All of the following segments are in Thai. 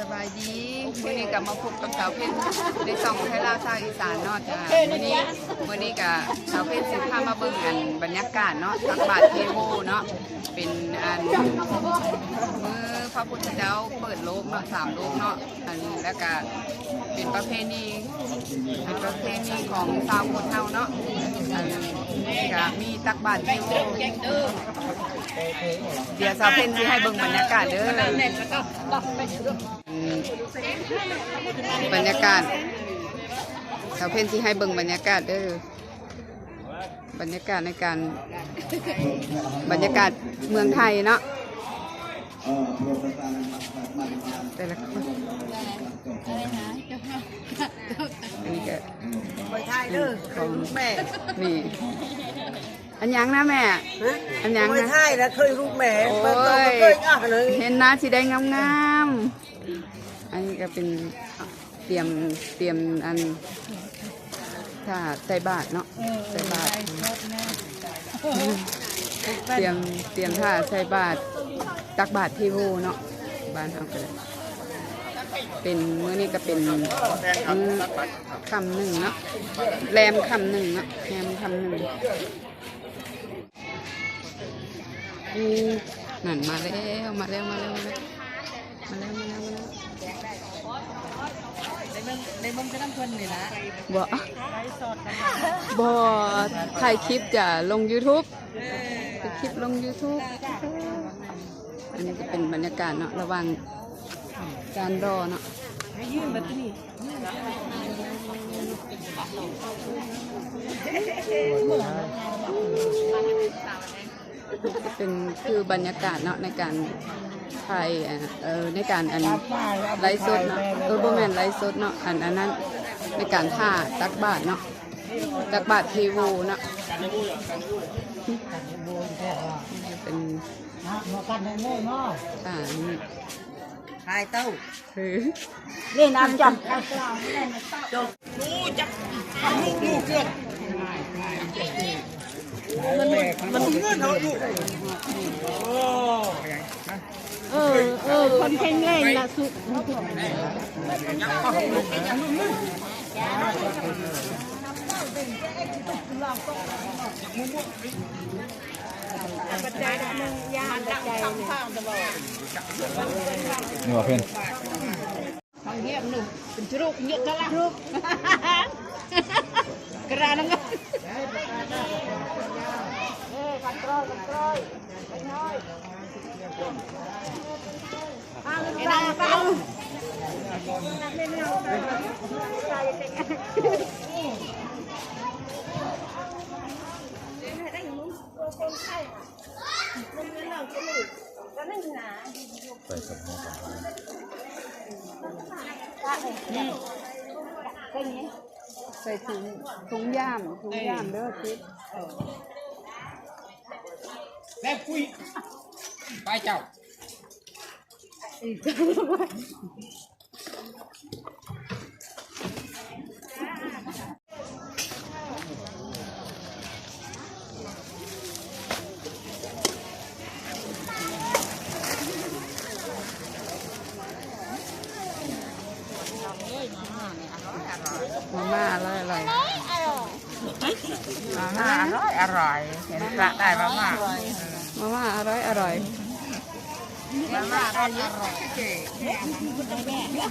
สบายดีมื้อนี้ก็มาพบกับสาวเพ็ญในสองไทยลาวภาคอีสานเนาะจ้ะมื้อนี้มื้อนี้ก็สาวเพ็ญสิพามาเบิ่งอันบรรยากาศเนาะตักบาตรเทโวเนาะเป็นอันมือพระพุทธเจ้าเปิดโลกเนาะสามโลกเนาะอันแล้วก็เป็นประเพณีเป็นประเพณีของชาวพุทธเฮาเนาะอันก็มีตักบาตรเทโวเดี๋ยวสาวเพ็ญสิให้เบิ่งบรรยากาศเด้ออืม บรรยากาศสาวเพ็ญสิให้เบิ่งบรรยากาศเด้อบรรยากาศในการ บรรยากาศเมืองไทยเนาะแต่ละคนอันนี้ก็ไปไทยเด้อของแม่นี่ อันยังนะแม่ อันยังไปนะไทยแล้วเคยลูกแม่โอ้เปิดตัวยเคยอะเลยเห็นหน้าสีแดงงามๆ อันนี้ก็เป็นเตรียมเตรียมอันถ้าใส่บาทเนาะใส่บาทเตรียมเตรียมถ้าใส่บาทตักบาทที่โวเนาะบ้านเฮาก็เลยเป็นมื้อนี้ก็เป็นมื้อคำหนึ่งเนาะแรมคำหนึ่งเนาะแรมคำหนึ่งอืมนั่นมาแล้วมาแล้วมาแล้วมาแล้วมาแล้วมาแล้วมาแล้ว ในมึงก็ต้องเพิ่นนี่นะบ่บ่ถ่ายคลิปจะลง YouTube ถ่ายคลิปลง YouTube อันนี้จะเป็นบรรยากาศเนาะระหว่างการรอเนาะยื่นแบบนี้จะเป็นคือบรรยากาศเนาะในการ ถ่ายอะเออในการอันไลฟ์สดเนาะเออบ่แม่นไลฟ์สดเนาะอันอันนั้นในการท่าตักบาทเนาะตักบาททีวูเนาะเป็นมากันในโง่เนาะอ่าไทยเต้าคือนี่น้ำจับจบรู้จับลูกลูกเกิดมันมันเงื่อนเขาลูกโอ้เออเออคนเพ่งเล่นละสุดปัจจัยหนึ่งย่างปัจจัยหนึ่งนี่ว่าเพื่อ นบางเหี้ยมหนุ่มเป็นจุรุกเยอะกันละรุ กกระนังเอ็นเอาเปส่สมองสองพันใส่ถุงถุงย่ามถุงย่ามเด้อคิดแล้วคุย เจ้ามาม่าอร่อยอร่อย เห็นพระได้มาม่ามาม่าอร่อยอร่อยมาม่า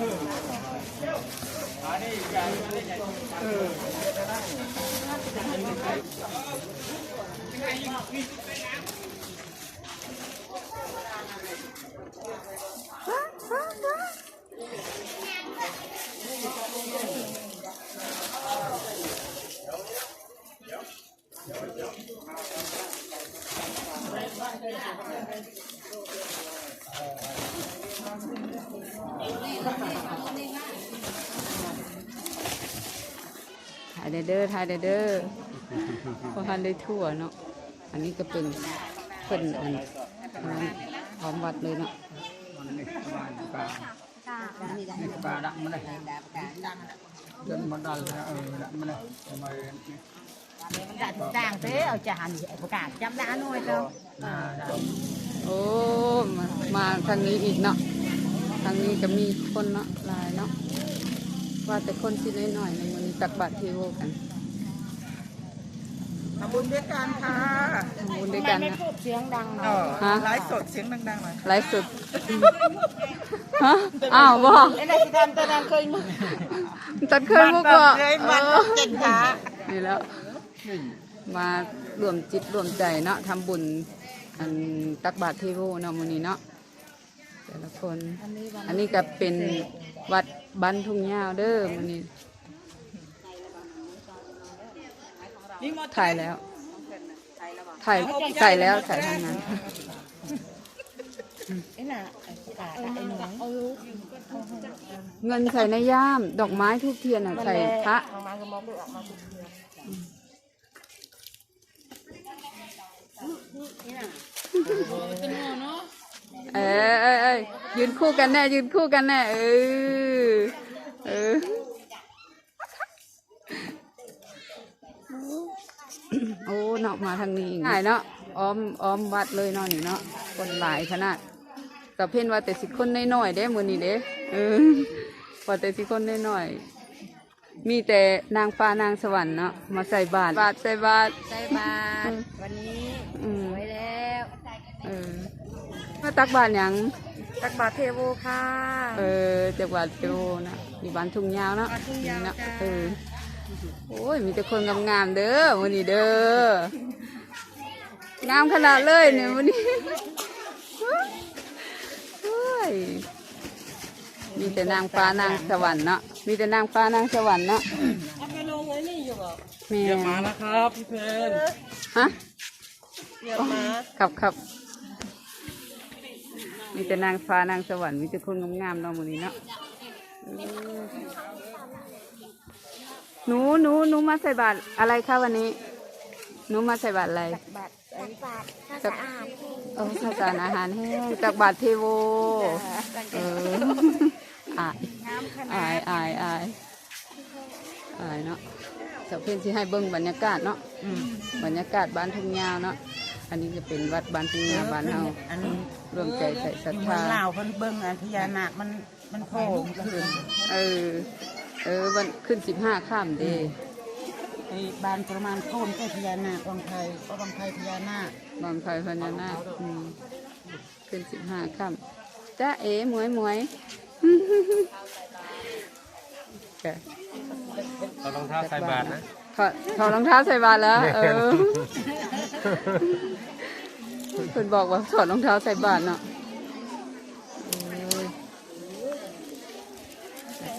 อ เออ เป็นเด้เด้อถ่ายได้เด้อพราะทันได้ทั่วเนาะ อันนี้ก็เป็นเพิ่นอันอันพร้อมวัดเลยเนาะนี่ปลาดักมันเลยจนมันดันเออดักมันเลยทำไมนี่ด่าง thế ở trà của cả chấm đã nuôi đâu น่าดักโอ้มามาทางนี้อีกเนาะ ทางนี้ก็มีคนเนาะหลายเนาะ ว่าแต่คนที่น้อยๆในมันตักบาตรเทโวกันทำบุญด้วยกันค่ะทำบุญด้วยกันนะเสียงดังหน่เออยอฮะ ไลฟ์สดเสียงดังๆหน่อยไลฟ์สดฮะอ้าวบอกไอ้นายที่ทำตอนนั้นเคยมั้ยตัดเคยมุกว่าเคยมันเก่งขานี่แล้ว มารวมจิตรวมใจเนาะทำบุญอันตักบาตรเทโวเนาะมื้อนี้เนาะ แต่ละคน อันนี้ก็เป็นวัดบ้านทุ่งยาวเด้อมื้อนี้ถ่ายแล้วถ่ายใส่แล้วใส่ทางนั้นเงินใส่ในย่าม ดอกไม้ทูบเทียนอะใส่พระออกมาก็มองด้วยออกมาทุกที เอ้ยเอ้ยเอ้ยยืนคู่กันแน่ ยืนคู่กันแน่ เออ เออโอ้เนาะมาทางนี้อีกง่ายเนาะอ้อมอ้อมวัดเลยเนาะนี่เนาะคนหลายขนาดแต่เพ่นว่าแต่สิคนน้อยๆเด้มือนี้เด้เออว่าแต่สิคนน้อยๆมีแต่นางฟ้านางสวรรค์เนาะมาใส่บาตรบาตรใส่บาตรใส่บาตรวันนี้อืมไว้แล้วเออ มาตักบาตรหยังตักบาตรเทโวค่ะ เออจากบาทโจนะอยู่บ้านทุ่งยาวเนาะบ้านทุ่งยาวเนาะจ้าเออโอ้ยมีแต่คนงามๆเด้อวันนี้เด้องามขนาดเลยเนี่ยวันนี้โอ้ยมีแต่นางฟ้านางสวรรค์เนาะมีแต่นางฟ้านางสวรรค์เนาะแม่มาแล้วครับพี่เพนฮะเยอะมาขับขับ มีแต่นางฟ้านางสวรรค์มีแต่คนงามๆเนาะวันนี้เนาะหนูหนูหนูมาใส่บาตรอะไรคะวันนี้หนูมาใส่บาตรอะไรบาตรไอ้บาตรข้าวตัสากอาดเออข้าวสารอาหารแห้งจากบาตรเทโวเอออายอายอายอายอายเนาะเสาเพ่นที่ให้เบิ้งบรรยากาศเนาะบรรยากาศบ้านทุ่งยาวเนาะ อันนี้จะเป็นวัดบ้านทุ่งยาวบ้านเฮาอันนี้รวมใจใส่ศรัทเมือธางลาวเพิ่นเบิ่งอันพญานาคมันมันโผล่ขึ้นเออ เออวันขึ้นสิบห้าข้ามเดไอ้บ้านประมาณโคนก็พญานาควังไทยก็วังไทยพญานาคบางไฟพญานาคอืมขึ้นสิบห้าข้ามจ้าเอ๋หมวยหมวยแกเอารองเท้าใส่บาทนะถอดถอดรองเท้าใส่บาตรแล้ว เออ เพิ่นบอกว่าถอดรองเท้าใส่บาตรเนาะ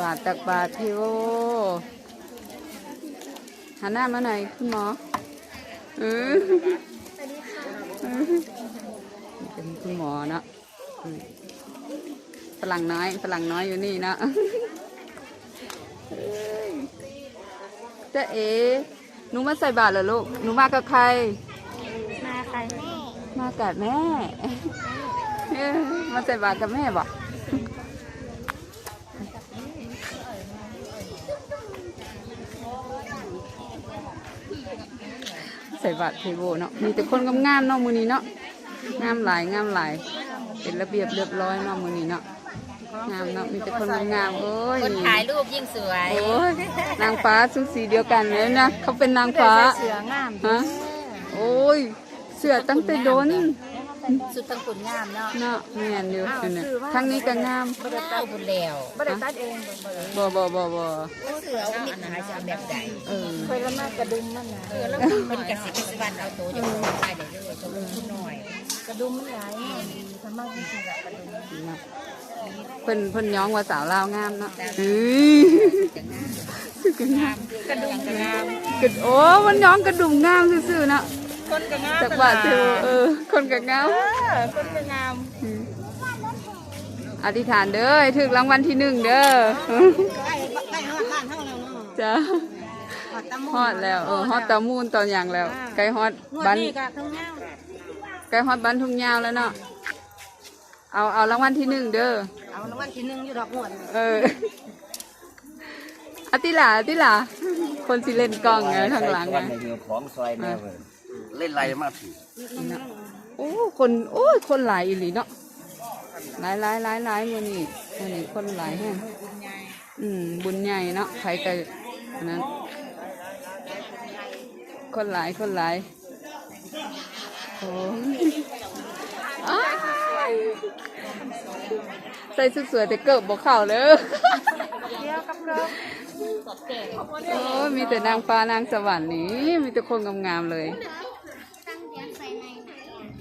บาตรตักบาตรเทโวหันหน้ามาหน่อยคุณหมอเออเอเป็นคุณหมอเนาะฝรั่งน้อยฝรั่งน้อยอยู่นี่เนาะเจ๊เอ๋หนูมาใส่บาตรเหรอลูกหนูมากับใคร มาใครแม่ มา กับแม่เอ้ยมาใส่บาตรกับแม่บอกใส่บาตรเทโวเนาะ มีแต่คนงามๆเนาะมือนี้เนาะ งามหลายงามหลาย เป็นระเบียบเรียบร้อยเนาะมือนี้เนาะ งามเนาะ มีแต่คนงามๆโอ้ยคนถ่ายรูปยิ่งสวย โอ้ย นางฟ้าชุดสีเดียวกันเลยนะ เขาเป็นนางฟ้าเสืองามฮะโอ้ยเสื้อตั้งแต่โดนสุดทั้งขุนงามเนาะเนาะแม่นอยู่นั่นน่ะทั้งนี้ก็งามบ่ได้ตัดบุญแล้วบ่ได้ตัดเองบ่บ่บ่บ่เสือเอาอันไหนจะแบบใดเออเคยละมากกระดุมนั่นน่ะเออแล้วมันกระสิกระสิวันเอาตัวจะได้ได้เลยตัวคุณหน่อยกระดุมมันหลายทำมากจริงๆอะกระดุมเนาะเพิ่นเพิ่นย้องว่าสาวลาวงามเนาะเอ้ยก็งามกระดุมกระงามกระโอ้มันย้องกระดุมงามซื่อๆเนาะ คนกระงามจากบาทเทวเออ คนก็งามเออคนกระงามอธิษฐานเด้อให้ถึกรางวัลที่หนึ่งเด้อใกล้ใกล้ฮอดบ้านเท่าแล้วเนาะจ้าฮอดแล้วเออฮอดตามูนตอนอย่างแล้ว ไก่ฮอดบ้านนี่ก็ทั้งย่างไก่ฮอดบ้านทุ่งยาวแล้วเนาะเอาเอารางวัลที่หนึ่งเด้อเอารางวัลที่หนึ่งอยู่ดอกหวนเอออาติหลาอาติหลาคนสิเล่นกล้องไงข้างหลังไงของซอยแม่เว้ย เล่นไรมากสิโอ้คนโอ้ยคนหลายอีหลีเนาะหลายหลายหลายหลายมือนี่มือนี่คนหลายแฮงอืมบุญใหญ่เนาะใครก็นั้นคนหลายคนหลายโอ้ยอ้ายใส่สุดสวยแต่เกิบบอกเข่าเลยโอ้ยมีแต่นางฟ้านางสวรรค์นี่มีแต่คนงามๆเลย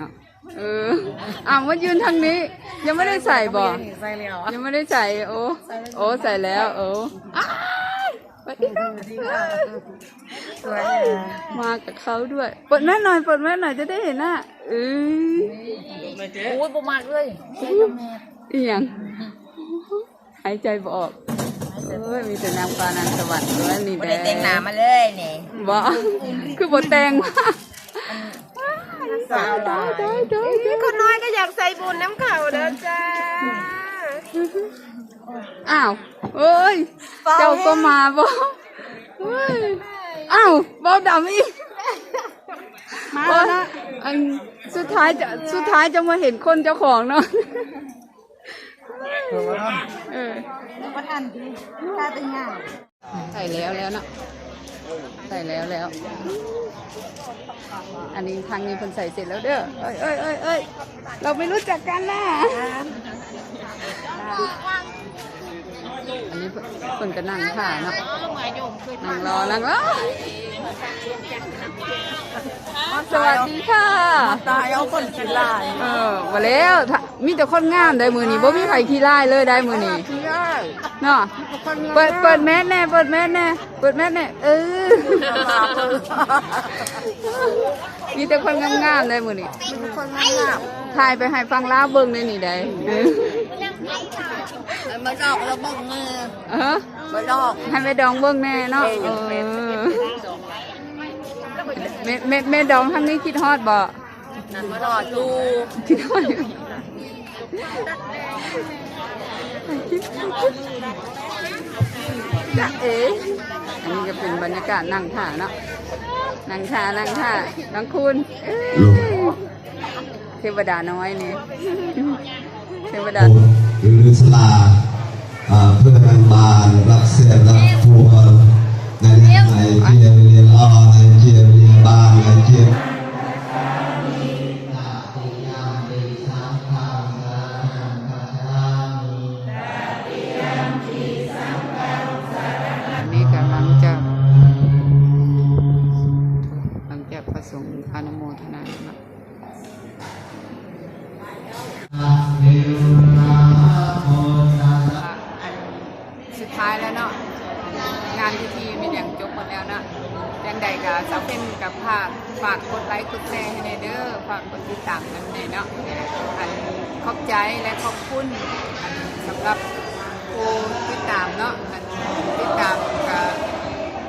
อ้าวเอออ้าวมายืนทางนี้ ยังไม่ได้ใส่บ่ใส่แล้วยังไม่ได้ใส่โอ้โอ้ใส่แล้วโอ้อ้ายสวัสดีค่ะสวยมากับเขาด้วยเปิดแม่หน่อยเปิดแม่หน่อยจะได้เห็นหน้าเอ้ยโอ้ยบ่มากเลยอีหยังหายใจบ่ออกเอ้ยมีแต่นางฟ้านางสวรรค์แล้วนี่บ่แดได้แต่งหน้ามาเลยนี่บ่คือบ่แต่งมา สาวหลายได้ได้ได้คนน้อยก็อยากใส่บุญน้ำเขาเด้อจ้าอ้าวเอ้ย เจ้าก็มาบ่เฮ้ยอ้าวเบาดำอีกมาโอ๊ยแล้วอันสุดท้ายจะสุดท้ายจะมาเห็นคนเจ้าของเนาะเออบ่ทันดีตาตึงงามใส่แล้วแล้วเนาะ ใส่แล้วแล้ว อันนี้ทางนี้เพิ่นใส่เสร็จแล้วเด้อเอ้ยเอ้ยเอ้ยเอ้ยเราไม่รู้จักกันนะอันนี้เพิ่นเพิ่นก็นั่งท่าเนาะนั่งรอนั่งรอสวัสดีค่ะตายเอาคนขี้ลายเออมาแล้วถ้ามีแต่คนงามได้มือนี้บ่มีใครขี้ร้ายเลยได้มือนี้ขี้ลาย เนาะเปิดเปิดแมสแน่เปิดแมสแน่เปิดแมสแน่เออมีแต่คนงามๆได้มือนี้คนงามถ่ายไปให้ฟังลาวเบิ่งในนี่ได้เออมาดอกแล้วบ่งมือเออมาดอกให้แม่ดองเบิ่งแน่เนาะเออแม่แม่แม่ดองทางนี้คิดฮอดบ่ นั่นมาดอกดูคิดฮอดอยู่จ๊ะเอ๋อันนี้ก็เป็นบรรยากาศนั่งท่าเนาะนั่งท่านั่งท่าน้องคุณเอ้ยเทวดาน้อยนี่เทวดาหรือสลาอ่าเพื่อนบานรับเสียรับทัวร์ในเรียนไหนเจียเรียนอ้อในเจียเรียนบานในเจีย กับสาวเป็นกับภาคฝากกดไลค์กดแชร์ให้ในเด้อฝากกดติดตามกันในเนาะอันขอบใจและขอบคุณสำหรับผู้ติดตามเนาะอันติดตามกับ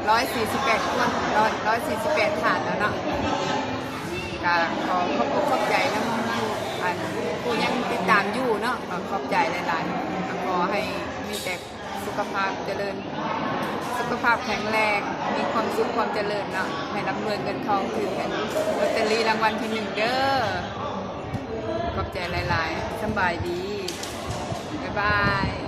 ร้อยสี่สิบแปดคนร้อยร้อยสี่สิบแปดฐานแล้วเนาะก็ขอขอบขอบใจนะผู้อันผู้ยังติดตามอยู่เนาะขอบใจหลายๆขอให้มีแต่สุขภาพเจริญ สุขภาพแข็งแรง มีความสุขความเจริญเนาะให้รับเงินเงินทองถือกันลอตเตอรี่รางวัลที่หนึ่งเด้อขอบใจหลาย ๆสำบายดี บ๊ายบาย